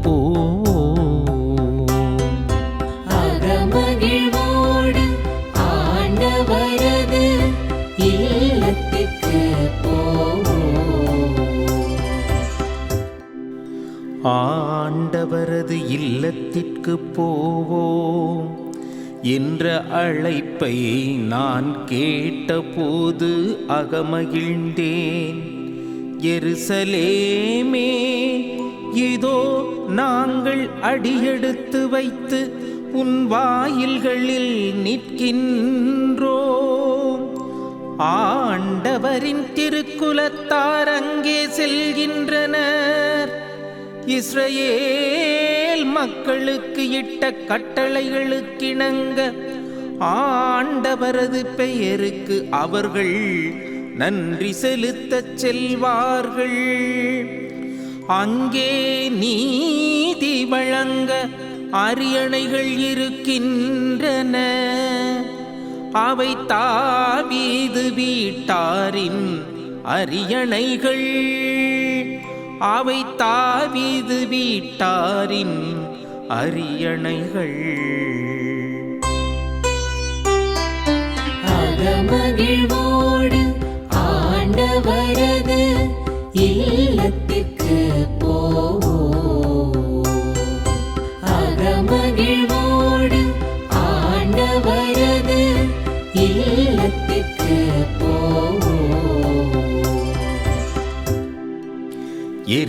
போவோம். அகமகிழ்வோடு ஆண்டவரது இல்லத்திற்கு போவோம். ஆண்டவரது இல்லத்திற்கு போவோம் என்ற அழைப்பை நான் கேட்டபோது அகமகிழ்ந்தேன். எருசலேமே இதோ நாங்கள் அடியெடுத்து வைத்து உன் வாயில்களில் நிற்கின்றோம். ஆண்டவரின் திருக்குலத்தார் அங்கே செல்கின்றனர். இஸ்ரேல் மக்களுக்கு இட்ட கட்டளைகளுக்கிணங்க ஆண்டவரது பெயருக்கு அவர்கள் நன்றி செலுத்தச் செல்வார்கள். அங்கே நீதி வழங்க அரியணைகள் இருக்கின்றன. அவை தாவீது வீட்டாரின் அரியணைகள். அவை தாவீது வீட்டாரின் அரியணைகள். அகமகிழ்வோடு ஆண்டவரது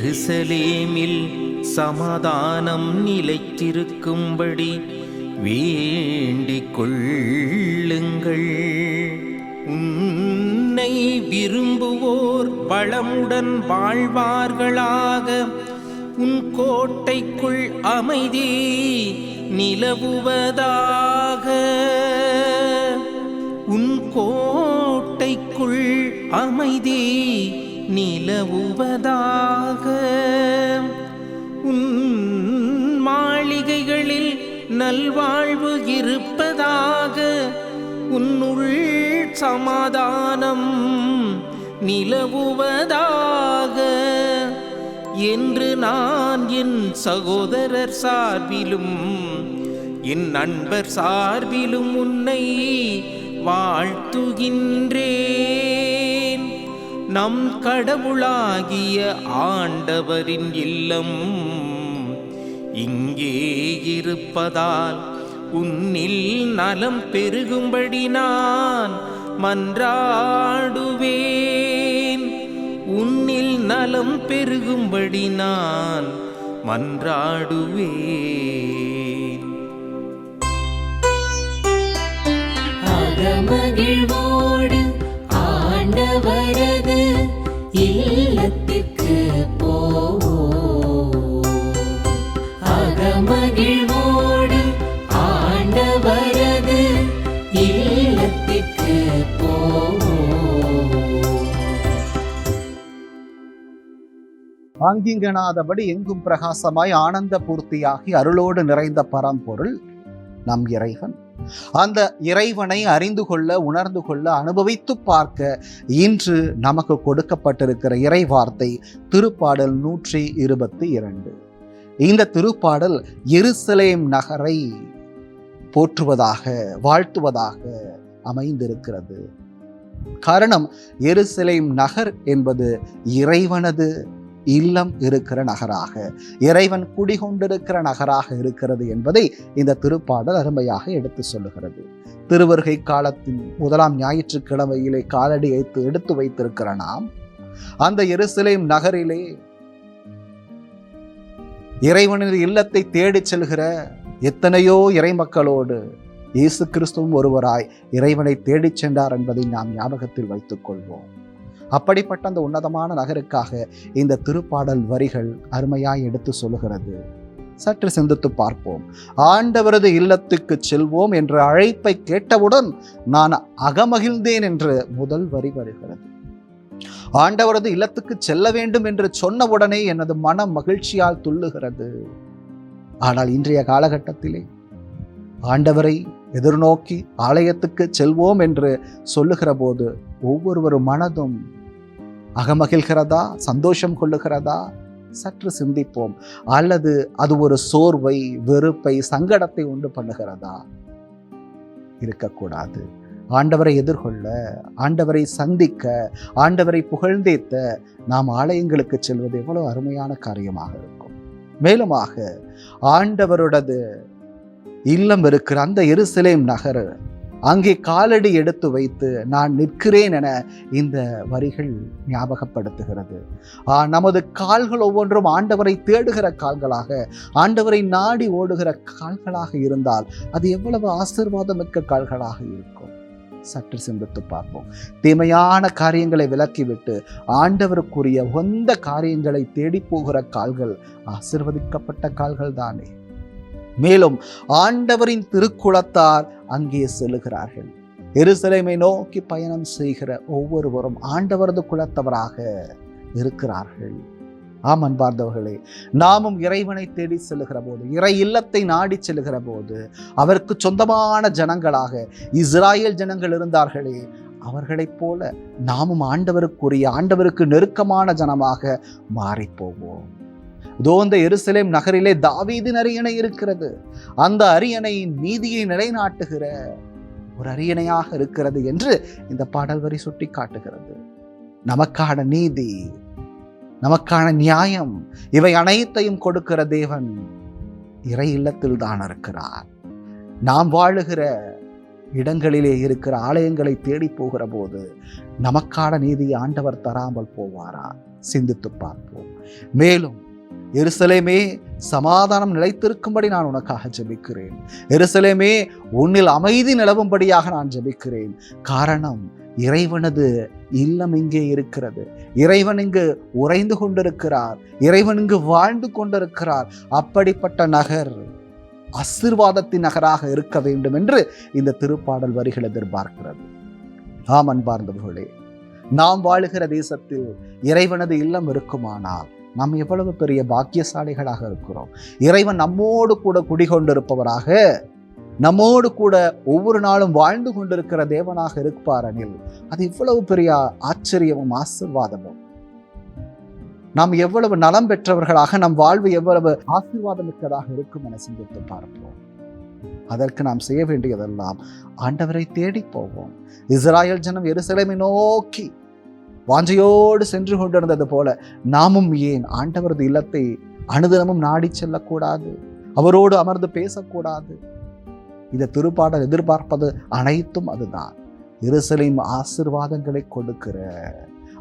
எருசலேமில் சமாதானம் நிலைத்திருக்கும்படி வேண்டிக் கொள்ளுங்கள் உன்னை விரும்புவோர் வளமுடன் வாழ்வார்களாக. உன் கோட்டைக்குள் அமைதி நிலவுவதாக. உன் கோட்டைக்குள் அமைதி நிலவுவதாக உன் மாளிகைகளில் நல்வாழ்வு இருப்பதாக உன்னுள் சமாதானம் நிலவுவதாக என்று நான் என் சகோதரர் சார்பிலும் என் நண்பர் சார்பிலும் உன்னை வாழ்த்துகின்றேன். நம் கடவுளாகிய ஆண்டவரின் இல்லம் இங்கே இருப்பதால் உன்னில் நலம் பெருகும்படி நான் மன்றாடுவேன். உன்னில் நலம் பெருகும்படி நான் மன்றாடுவேன். ஆங்கிங்கனாதபடி எங்கும் பிரகாசமாய் ஆனந்த பூர்த்தியாகி அருளோடு நிறைந்த பரம்பொருள் நம் இறைவன். அந்த இறைவனை அறிந்து கொள்ள உணர்ந்து கொள்ள அனுபவித்து பார்க்க இன்று நமக்கு கொடுக்கப்பட்டிருக்கிற இறை வார்த்தை திருப்பாடல் நூற்றி இருபத்தி இரண்டு. இந்த திருப்பாடல் எருசலேம் நகரை போற்றுவதாக வாழ்த்துவதாக அமைந்திருக்கிறது. காரணம் எருசலேம் நகர் என்பது இறைவனது இல்லம் இருக்கிற நகராக இறைவன் குடிகொண்டிருக்கிற நகராக இருக்கிறது என்பதை இந்த திருப்பாடல் அருமையாக எடுத்து சொல்லுகிறது. திருவருகை காலத்தின் முதலாம் ஞாயிற்றுக்கிழமையிலே காலடி வைத்து எடுத்து வைத்திருக்கிற நாம் அந்த எருசலேம் நகரிலே இறைவனின் இல்லத்தை தேடிச் செல்கிற எத்தனையோ இறைமக்களோடு இயேசு கிறிஸ்துவும் ஒருவராய் இறைவனை தேடிச் சென்றார் என்பதை நாம் ஞாபகத்தில் வைத்துக் கொள்வோம். அப்படிப்பட்ட அந்த உன்னதமான நகருக்காக இந்த திருப்பாடல் வரிகள் அருமையாய் எடுத்து சொல்லுகிறது. சற்று சிந்தித்து பார்ப்போம். ஆண்டவரது இல்லத்துக்கு செல்வோம் என்ற அழைப்பை கேட்டவுடன் நான் அகமகிழ்ந்தேன் என்று முதல் வரி வருகிறது. ஆண்டவரது இல்லத்துக்கு செல்ல வேண்டும் என்று சொன்னவுடனே எனது மனம் மகிழ்ச்சியால் துள்ளுகிறது. ஆனால் இன்றைய காலகட்டத்திலே ஆண்டவரை எதிர்நோக்கி ஆலயத்துக்கு செல்வோம் என்று சொல்லுகிற போது ஒவ்வொருவரும் மனதும் அகமகிழ்கிறதா? சந்தோஷம் கொள்ளுகிறதா? சற்று சிந்திப்போம். அல்லது அது ஒரு சோர்வை வெறுப்பை சங்கடத்தை உண்டு பண்ணுகிறதா? இருக்கக்கூடாது. ஆண்டவரை எதிர்கொள்ள ஆண்டவரை சந்திக்க ஆண்டவரை புகழ்ந்தேத்த நாம் ஆலயங்களுக்கு செல்வது எவ்வளவு அருமையான காரியமாக இருக்கும். மேலுமாக ஆண்டவரோடது இல்லம் இருக்கிற அந்த எருசலேம் நகர் அங்கே காலடி எடுத்து வைத்து நான் நிற்கிறேன் என இந்த வரிகள் ஞாபகப்படுத்துகிறது. ஆ, நமது கால்கள் ஒவ்வொன்றும் ஆண்டவரை தேடுகிற கால்களாக ஆண்டவரை நாடி ஓடுகிற கால்களாக இருந்தால் அது எவ்வளவு ஆசீர்வாதமிக்க கால்களாக இருக்கும். சற்று சிந்தித்து பார்ப்போம். தீமையான காரியங்களை விலக்கிவிட்டு ஆண்டவருக்குரிய உந்த காரியங்களை தேடி போகிற கால்கள் ஆசிர்வதிக்கப்பட்ட கால்கள் தானே மேலும் ஆண்டவரின் திருக்குளத்தார் அங்கே செல்லுகிறார்கள். எருசலேமை நோக்கி பயணம் செய்கிற ஒவ்வொருவரும் ஆண்டவரது குலத்தவராக இருக்கிறார்கள். ஆம் அன்பார்ந்தவர்களே நாமும் இறைவனை தேடி செல்லுகிற போது இறை இல்லத்தை நாடி செல்லுகிற போது அவருக்கு சொந்தமான ஜனங்களாக இஸ்ராயேல் ஜனங்கள் இருந்தார்களே அவர்களைப் போல நாமும் ஆண்டவருக்குரிய ஆண்டவருக்கு நெருக்கமான ஜனமாக மாறிப்போவோம். இதோ எருசலேம் நகரிலே தாவீதின் அரியணை இருக்கிறது. அந்த அரியணையின் நீதியை நிலைநாட்டுகிற ஒரு அரியணையாக இருக்கிறது என்று இந்த பாடல் வரி சுட்டி காட்டுகிறது. நமக்கான நீதி நமக்கான நியாயம் இவை அனைத்தையும் கொடுக்கிற தேவன் இறை இல்லத்தில் தான் இருக்கிறார். நாம் வாழுகிற இடங்களிலே இருக்கிற ஆலயங்களை தேடி போகிற போது நமக்கான நீதியை ஆண்டவர் தராமல் போவாரா? சிந்தித்து பார்ப்போம். மேலும் எருசலேமே சமாதானம் நிலைத்திருக்கும்படி நான் உனக்காக ஜெபிக்கிறேன். எருசலேமே உன்னில் அமைதி நிலவும்படியாக நான் ஜெபிக்கிறேன். காரணம் இறைவனது இல்லம் இங்கே இருக்கிறது. இறைவன் இங்கு உறைந்து கொண்டிருக்கிறார். இறைவன் இங்கு வாழ்ந்து கொண்டிருக்கிறார். அப்படிப்பட்ட நகர் ஆசீர்வாதத்தின் நகராக இருக்க வேண்டும் என்று இந்த திருப்பாடல் வரிகள் எதிர்பார்க்கிறது. ஆம் அன்பார்ந்தவர்களே நாம் வாழுகிற தேசத்தில் இறைவனது இல்லம் இருக்குமானால் நாம் எவ்வளவு பெரிய பாக்கியசாலிகளாக இருக்கிறோம். இறைவன் நம்மோடு கூட குடிகொண்டிருப்பவராக நம்மோடு கூட ஒவ்வொரு நாளும் வாழ்ந்து கொண்டிருக்கிற தேவனாக இருப்பார் அனில் அது இவ்வளவு பெரிய ஆச்சரியமும் ஆசிர்வாதமும். நாம் எவ்வளவு நலம் பெற்றவர்களாக நம் வாழ்வு எவ்வளவு ஆசீர்வாதமிக்கதாக இருக்கும் என சிந்தித்து பார்ப்போம். அதற்கு நாம் செய்ய வேண்டியதெல்லாம் ஆண்டவரை தேடி போவோம். இஸ்ராயல் ஜனம் எருசலேமை நோக்கி வாஞ்சையோடு சென்று கொண்டிருந்தது போல நாமும் ஏன் ஆண்டவரது இல்லத்தை அனுதினமும் நாடி செல்லக்கூடாது? அவரோடு அமர்ந்து பேசக்கூடாது? இந்த திருப்பாடல் எதிர்பார்ப்பது அனைத்தும் அதுதான். இருசலையும் ஆசிர்வாதங்களை கொடுக்கிற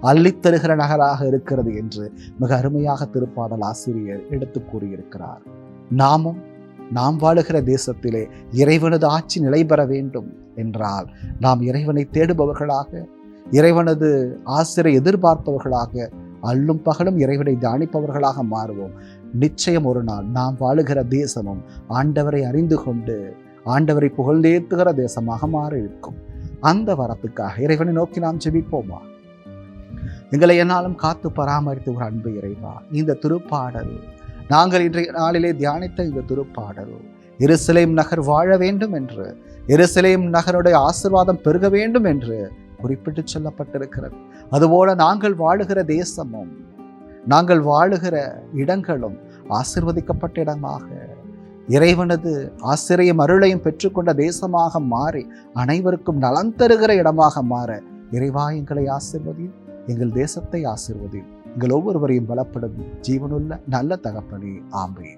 அள்ளித்தருகிற நகராக இருக்கிறது என்று மிக அருமையாக திருப்பாடல் ஆசிரியர் எடுத்து கூறியிருக்கிறார். நாமும் நாம் வாழுகிற தேசத்திலே இறைவனது ஆட்சி நிலை பெற வேண்டும் என்றால் நாம் இறைவனை தேடுபவர்களாக இறைவனது ஆசிரை எதிர்பார்ப்பவர்களாக அல்லும் பகலும் இறைவனை தியானிப்பவர்களாக மாறுவோம். நிச்சயம் ஒரு நாள் நாம் வாழுகிற தேசமும் ஆண்டவரை அறிந்து கொண்டு ஆண்டவரை புகழ்ந்தேத்துகிற தேசமாக மாற இருக்கும். அந்த வரத்துக்காக இறைவனை நோக்கி நாம் ஜெபிப்போமா? எங்களை என்னாலும் காத்து பராமரித்து ஒரு அன்பு இறைவா இந்த திருப்பாடல். நாங்கள் இன்றைய நாளிலே தியானித்த இந்த திருப்பாடல். எருசலேம் நகர் வாழ வேண்டும் என்று எருசலேம் நகருடைய ஆசிர்வாதம் பெருக வேண்டும் என்று குறிப்பிட்டு சொல்லப்பட்டிருக்கிறது. அதுபோல நாங்கள் வாழுகிற தேசமும் நாங்கள் வாழுகிற இடங்களும் ஆசிர்வதிக்கப்பட்ட இடமாக இறைவனது ஆசிரியம் அருளையும் பெற்றுக்கொண்ட தேசமாக மாறி அனைவருக்கும் நலன் தருகிற இடமாக மாற இறைவா எங்களை ஆசிர்வதி எங்கள் தேசத்தை ஆசிர்வதி. எங்கள் ஒவ்வொருவரையும் பலப்படும் ஜீவனுள்ள நல்ல தகப்பனே. ஆம்பே